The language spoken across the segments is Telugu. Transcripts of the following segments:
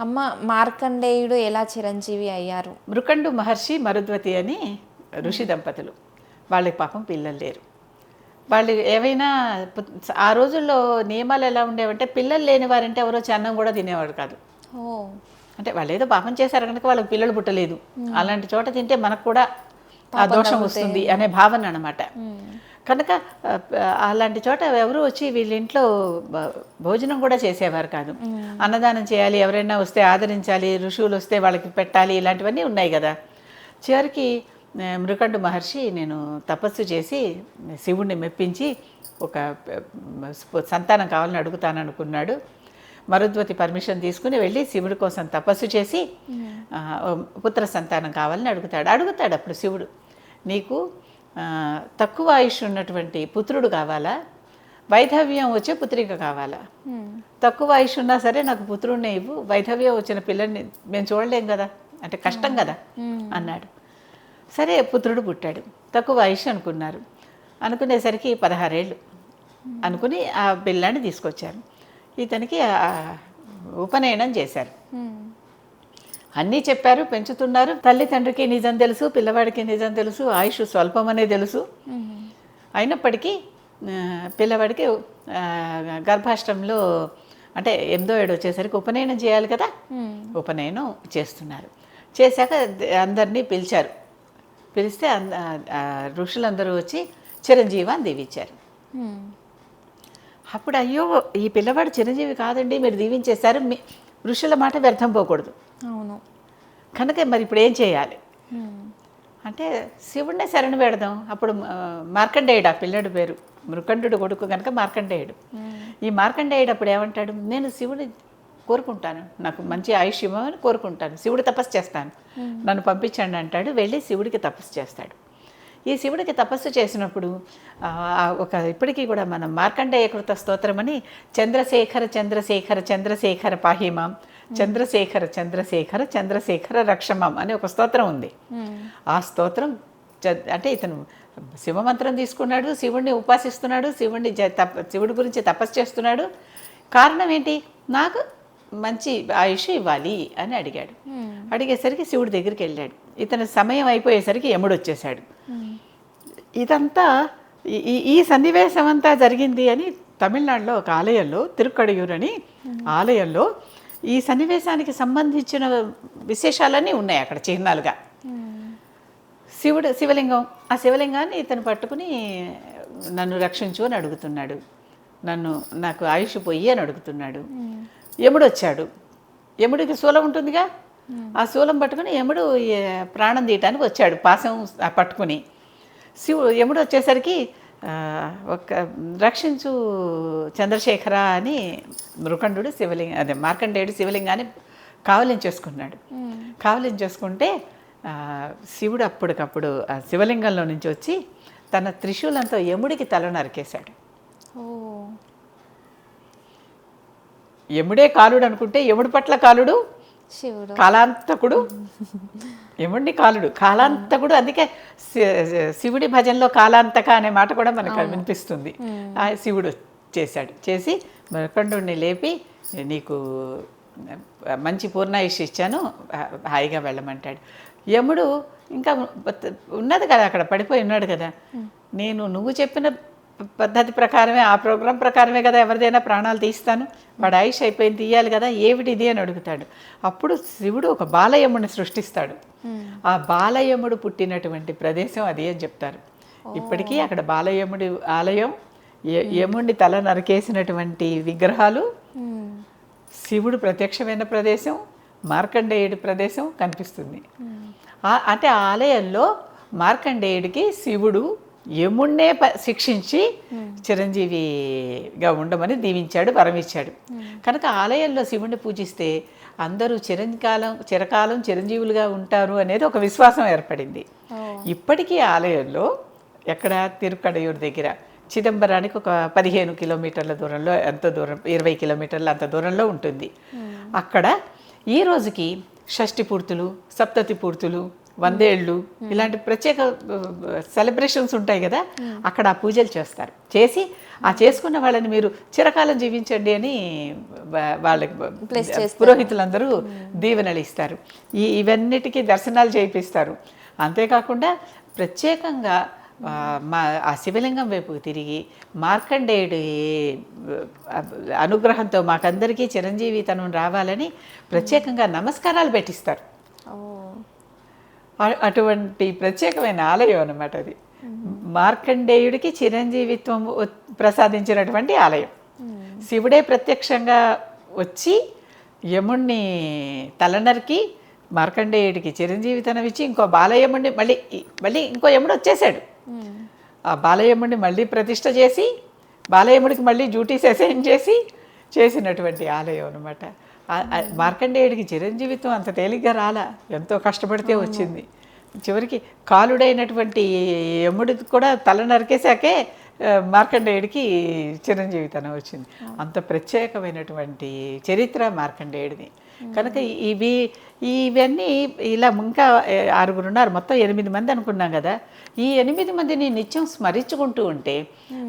అమ్మ మార్కండేయుడు ఎలా చిరంజీవి అయ్యారు? మృకండు మహర్షి మరుద్వతి అని ఋషి దంపతులు. వాళ్ళకి పాపం పిల్లలు లేరు. వాళ్ళు ఏవైనా ఆ రోజుల్లో నియమాలు ఎలా ఉండేవంటే పిల్లలు లేని వారంటే ఎవరో అన్నం కూడా తినేవాడు కాదు. ఓ. అంటే వాళ్ళు ఏదో పాపం చేశారు కనుక వాళ్ళకి పిల్లలు పుట్టలేదు. అలాంటి చోట తింటే మనకు కూడా ఆ దోషం వస్తుంది అనే భావన అనమాట కనుక అలాంటి చోట ఎవరు వచ్చి వీళ్ళ ఇంట్లో భోజనం కూడా చేసేవారు కాదు. అన్నదానం చేయాలి ఎవరైనా వస్తే ఆదరించాలి ఋషువులు వస్తే వాళ్ళకి పెట్టాలి ఇలాంటివన్నీ ఉన్నాయి కదా. చివరికి మృకండు మహర్షి నేను తపస్సు చేసి శివుణ్ణి మెప్పించి ఒక సంతానం కావాలని అడుగుతాను అనుకున్నాడు. మరుద్వతి పర్మిషన్ తీసుకుని వెళ్ళి శివుడి కోసం తపస్సు చేసి పుత్ర సంతానం కావాలని అడుగుతాడు. అడుగుతాడు అప్పుడు శివుడు. నీకు తక్కువ ఆయుష్ ఉన్నటువంటి పుత్రుడు కావాలా? వైధవ్యం వచ్చే పుత్రిక కావాలా? తక్కువ ఆయుష్ ఉన్నా సరే నాకు పుత్రుడిని ఇవ్వు వైధవ్యం వచ్చిన పిల్లల్ని మేము చూడలేం కదా? అంటే కష్టం కదా? అన్నాడు. సరే పుత్రుడు పుట్టాడు. తక్కువ ఆయుష్ అనుకున్నారు. అనుకునేసరికి పదహారేళ్ళు. అనుకుని ఆ పిల్లాన్ని తీసుకొచ్చారు. ఇతనికి ఉపనయనం చేశారు. అన్నీ చెప్పారు పెంచుతున్నారు. తల్లి తండ్రికి నిజం తెలుసు పిల్లవాడికి నిజం తెలుసు ఆయుష్ స్వల్పమనే తెలుసు. అయినప్పటికీ పిల్లవాడికి గర్భాష్టంలో అంటే ఎనిమిదో ఏడు వచ్చేసరికి ఉపనయనం చేయాలి కదా? ఉపనయనం చేస్తున్నారు. చేశాక అందరినీ పిలిచారు. పిలిస్తే ఋషులందరూ వచ్చి చిరంజీవి అని దీవించారు. అప్పుడు అయ్యో ఈ పిల్లవాడు చిరంజీవి కాదండి మీరు దీవించేశారు. మీ ఋషుల మాట వ్యర్థం పోకూడదు. కనుక మరి ఇప్పుడు ఏం చేయాలి? అంటే శివుడినే శరణు పెడదాం. అప్పుడు మార్కండేయుడు ఆ పిల్లడి పేరు. మృకండు కొడుకు కనుక మార్కండేయుడు. ఈ మార్కండేయుడు అప్పుడు ఏమంటాడు? నేను శివుడి కోరుకుంటాను. నాకు మంచి ఆయుష్ ఇవ్వమని కోరుకుంటాను. శివుడు తపస్సు చేస్తాను. నన్ను పంపించండి అంటాడు. వెళ్ళి శివుడికి తపస్సు చేస్తాడు. ఈ శివుడికి తపస్సు చేసినప్పుడు ఒక ఇప్పటికీ కూడా మనం మార్కండేయ కృత స్తోత్రం అని చంద్రశేఖర చంద్రశేఖర చంద్రశేఖర పాహిమాం. చంద్రశేఖర చంద్రశేఖర చంద్రశేఖర రక్షమాం అనే ఒక స్తోత్రం ఉంది. ఆ స్తోత్రం అంటే ఇతను శివమంత్రం తీసుకున్నాడు శివుణ్ణి ఉపాసిస్తున్నాడు శివుణ్ణి తప శివుడి గురించి తపస్సు చేస్తున్నాడు. కారణం ఏంటి? నాకు మంచి ఆయుష్ ఇవ్వాలి అని అడిగాడు. అడిగేసరికి శివుడి దగ్గరికి వెళ్ళాడు. ఇతని సమయం అయిపోయేసరికి యముడు వచ్చేసాడు ఇదంతా ఈ- ఈ ఈ సన్నివేశం అంతా జరిగింది అని తమిళనాడులో ఒక ఆలయంలో తిరుక్కడయూరు అని ఆలయంలో ఈ సన్నివేశానికి సంబంధించిన విశేషాలన్నీ ఉన్నాయి అక్కడ చిహ్నాలుగా. శివుడు శివలింగం ఆ శివలింగాన్ని ఇతను పట్టుకుని నన్ను రక్షించు అని అడుగుతున్నాడు. నన్ను నాకు ఆయుష్ పోయి అని అడుగుతున్నాడు. యముడు వచ్చాడు. యముడికి శూలం ఉంటుందిగా? ఆ శూలం పట్టుకుని యముడు ప్రాణం తీయటానికి వచ్చాడు. పాసం పట్టుకుని. శివుడు యముడు వచ్చేసరికి ఒక రక్షించు చంద్రశేఖర అని మృకండు శివలింగ అదే మార్కండేయుడు శివలింగాన్ని కావలించేసుకున్నాడు కావలించేసుకుంటే ఆ, శివుడు అప్పటికప్పుడు ఆ శివలింగంలో నుంచి వచ్చి తన త్రిశూలంతో యముడికి తల నరికేశాడు. ఓ. యముడే కాలుడు అనుకుంటే యముడి పట్ల కాలుడు? శివుడు. కాలాంతకుడు? యముడిని కాలుడు? కాలాంతకుడు అందుకే శి- శివుడి భజనలో కాలాంతక అనే మాట కూడా మనకు వినిపిస్తుంది. ఆ శివుడు చేశాడు. చేసి మరకండుని లేపి నీకు మంచి పూర్ణాయుష్ ఇచ్చాను హాయిగా వెళ్ళమంటాడు. యముడు ఇంకా ఉన్నది కదా అక్కడ పడిపోయి ఉన్నాడు కదా. నేను నువ్వు చెప్పిన పద్ధతి ప్రకారమే ఆ ప్రోగ్రాం ప్రకారమే కదా ఎవరిదైనా ప్రాణాలు తీస్తాను. వాడు ఆయుష్ అయిపోయింది తీయాలి కదా ఏమిటిది అని అడుగుతాడు. అప్పుడు శివుడు ఒక బాలయముని సృష్టిస్తాడు. ఆ బాలయముడు పుట్టినటువంటి ప్రదేశం అది అని చెప్తారు. ఇప్పటికీ అక్కడ బాలయముడి ఆలయం య- యముడిని తల నరికేసినటువంటి విగ్రహాలు శివుడు ప్రత్యక్షమైన ప్రదేశం మార్కండేయుడి ప్రదేశం కనిపిస్తుంది. అంటే ఆ ఆలయంలో మార్కండేయుడికి శివుడు యముణ్ణే శిక్షించి చిరంజీవిగా ఉండమని దీవించాడు వరం ఇచ్చాడు కనుక ఆలయంలో శివుణ్ణి పూజిస్తే అందరూ చిరంకాలం చిరకాలం చిరంజీవులుగా ఉంటారు అనేది ఒక విశ్వాసం ఏర్పడింది. ఇప్పటికీ ఆలయంలో ఎక్కడ తిరుక్కడయూరు దగ్గర చిదంబరానికి ఒక పదిహేను కిలోమీటర్ల దూరంలో ఎంత దూరం ఇరవై కిలోమీటర్ల అంత దూరంలో ఉంటుంది. అక్కడ ఈ రోజుకి షష్ఠి పూర్తులు సప్తతి పూర్తులు వందేళ్ళు ఇలాంటి ప్రత్యేక సెలబ్రేషన్స్ ఉంటాయి కదా అక్కడ ఆ పూజలు చేస్తారు. చేసి ఆ చేసుకున్న వాళ్ళని మీరు చిరకాలం జీవించండి అని వాళ్ళకి. పురోహితులందరూ దీవెనలు ఇస్తారు. ఈ ఇవన్నిటికీ దర్శనాలు చేయిస్తారు అంతేకాకుండా ప్రత్యేకంగా మా ఆ శివలింగం వైపుకు తిరిగి మార్కండేయుడి అనుగ్రహంతో మాకందరికీ చిరంజీవితనం రావాలని ప్రత్యేకంగా నమస్కారాలు పెట్టిస్తారు. అటువంటి ప్రత్యేకమైన ఆలయం అన్నమాట అది. మార్కండేయుడికి చిరంజీవిత్వం ప్రసాదించినటువంటి ఆలయం. శివుడే ప్రత్యక్షంగా వచ్చి యముణ్ణి తలనరికి మార్కండేయుడికి చిరంజీవితనం ఇచ్చి ఇంకో బాలయముడిని మళ్ళీ మళ్ళీ ఇంకో యముడు వచ్చేసాడు ఆ బాలయముడిని మళ్ళీ ప్రతిష్ట చేసి బాలయముడికి మళ్ళీ డ్యూటీస్ అసైన్ చేసి చేసినటువంటి ఆలయం అనమాట మార్కండేయుడికి చిరంజీవిత్వం అంత తేలిగ్గా రాలా? ఎంతో కష్టపడితే వచ్చింది. చివరికి కాలుడైనటువంటి యముడికి కూడా తల నరికేశాకే మార్కండేయుడికి చిరంజీవితనం వచ్చింది. అంత ప్రత్యేకమైనటువంటి చరిత్ర మార్కండేయుడిది. కనుక ఇవి ఇవన్నీ ఇలా ఇంకా ఆరుగురు ఉన్నారు. మొత్తం ఎనిమిది మంది అనుకున్నాం కదా. ఈ ఎనిమిది మందిని నిత్యం స్మరించుకుంటూ ఉంటే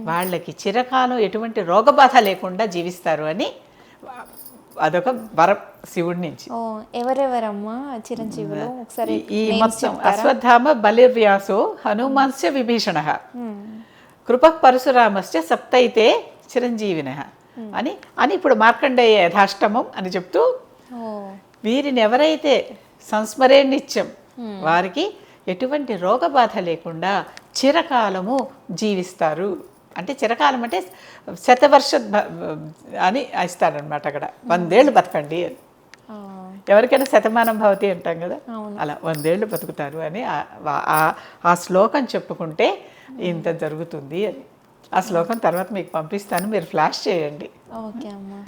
వాళ్ళకి చిరకాలం ఎటువంటి రోగబాధ లేకుండా జీవిస్తారు అని అదొక వరం శివుడి నుంచి. ఎవరెవరమ్మా చిరంజీవులు? ఒకసారి ఈ- మొత్తం? అశ్వత్థామ బలిర్వ్యాసో హనుమాన్స్య విభీషణ. కృప పరశురామస్య సప్తైతే చిరంజీవిన. అని అని ఇప్పుడు మార్కండేయ యథాష్టమం అని చెప్తూ వీరిని ఎవరైతే సంస్మరే నిత్యం వారికి ఎటువంటి రోగబాధ లేకుండా చిరకాలము జీవిస్తారు. అంటే చిరకాలం అంటే శతవర్ష అని ఇస్తారనమాట అక్కడ. వందేళ్ళు బతకండి. ఎవరికైనా శతమానం భవతి అంటాం కదా. అలా వందేళ్ళు బతుకుతారు అని ఆ శ్లోకం చెప్పుకుంటే ఇంత జరుగుతుంది అని. ఆ శ్లోకం తర్వాత మీకు పంపిస్తాను. మీరు ఫ్లాష్ చేయండి. ఓకే అమ్మా.